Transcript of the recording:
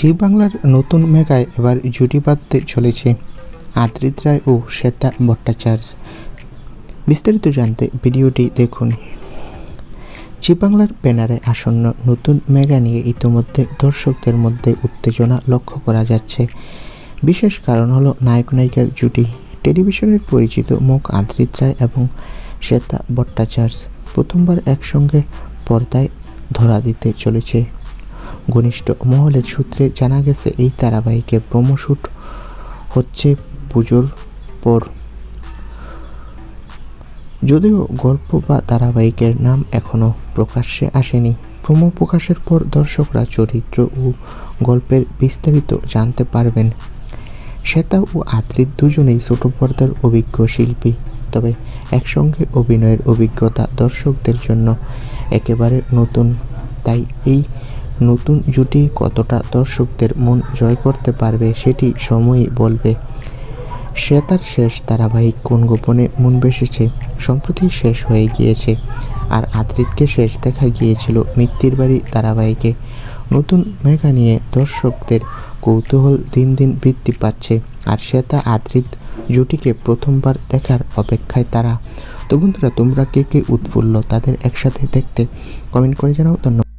জি বাংলার নতুন মেগায় এবার জুটি বাঁধতে চলেছে আদ্রিত রায় ও শ্বেতা ভট্টাচার্য। বিস্তারিত জানতে ভিডিওটি দেখুন। জি বাংলার ব্যানারে আসন্ন নতুন মেগা নিয়ে ইতিমধ্যে দর্শকদের মধ্যে উত্তেজনা লক্ষ্য করা যাচ্ছে। বিশেষ কারণ হলো নায়ক নায়িকার জুটি। টেলিভিশনের পরিচিত মুখ আদ্রিত রায় এবং শ্বেতা ভট্টাচার্য প্রথমবার একসঙ্গে পর্দায় ধরা দিতে চলেছে। ঘনিষ্ঠ মহলের সূত্রে জানা গেছে, এই ধারাবাহিকের প্রোমো শ্যুট হচ্ছে পুজোর পর। যদিও গল্প বা ধারাবাহিকের নাম এখনও প্রকাশ্যে আসেনি, প্রোমো প্রকাশের পর দর্শকরা চরিত্র ও গল্পের বিস্তারিত জানতে পারবেন। শ্বেতা ও আদ্রিত দুজনেই ছোট পর্দার অভিজ্ঞ শিল্পী, তবে একসঙ্গে অভিনয়ের অভিজ্ঞতা দর্শকদের জন্য একেবারে নতুন, তাই এই নতুন জুটি কতটা দর্শকদের মন জয় করতে পারবে সেটি সময়ই বলবে। শ্বেতার শেষ ধারাবাহিক কোন গোপনে মন বেসেছে? সম্প্রতি শেষ হয়ে গিয়েছে। আর আদ্রিতকে শেষ দেখা গিয়েছিল মিত্তির বাড়ি ধারাবাহিকে। নতুন মেঘা নিয়ে দর্শকদের কৌতূহল দিন দিন বৃদ্ধি পাচ্ছে। আর শ্বেতা, আদ্রিত জুটিকে প্রথমবার দেখার অপেক্ষায় তারা। তো বন্ধুরা, তোমরা কে কে উৎফুল্ল তাদের একসাথে দেখতে? কমেন্ট করে জানাও। ধন্যবাদ।